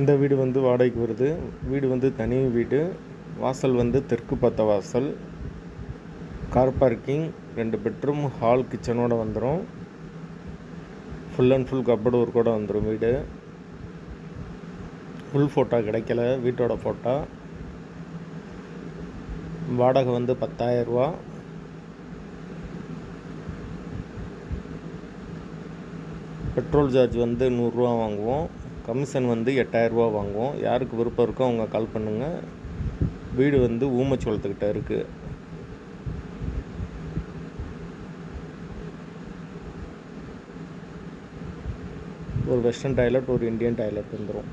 இந்த வீடு வந்து வாடகைக்கு வருது. வீடு வந்து தனி வீடு. வாசல் வந்து தெற்கு பார்த்த வாசல். கார் பார்க்கிங் ரெண்டு பெட்ரூம் ஹால் கிச்சனோட வந்துடும் ஃபுல் அண்ட் ஃபுல் கப்படு கூட வந்துடும் வீடு. ஃபுல் ஃபோட்டோ கிடைக்கல வீட்டோட ஃபோட்டோ வாடகை வந்து பத்தாயிரரூவா பெட்ரோல் சார்ஜ் வந்து நூறுரூவா வாங்குவோம். கமிஷன் வந்து எட்டாயிரரூபா வாங்குவோம். யாருக்கு விருப்பம் இருக்கோ அவங்க கால் பண்ணுங்கள் வீடு வந்து ஊமச்சோளத்துக்கிட்ட இருக்குது ஒரு வெஸ்டர்ன் டாய்லெட் ஒரு இந்தியன் டாய்லெட் வந்துடும்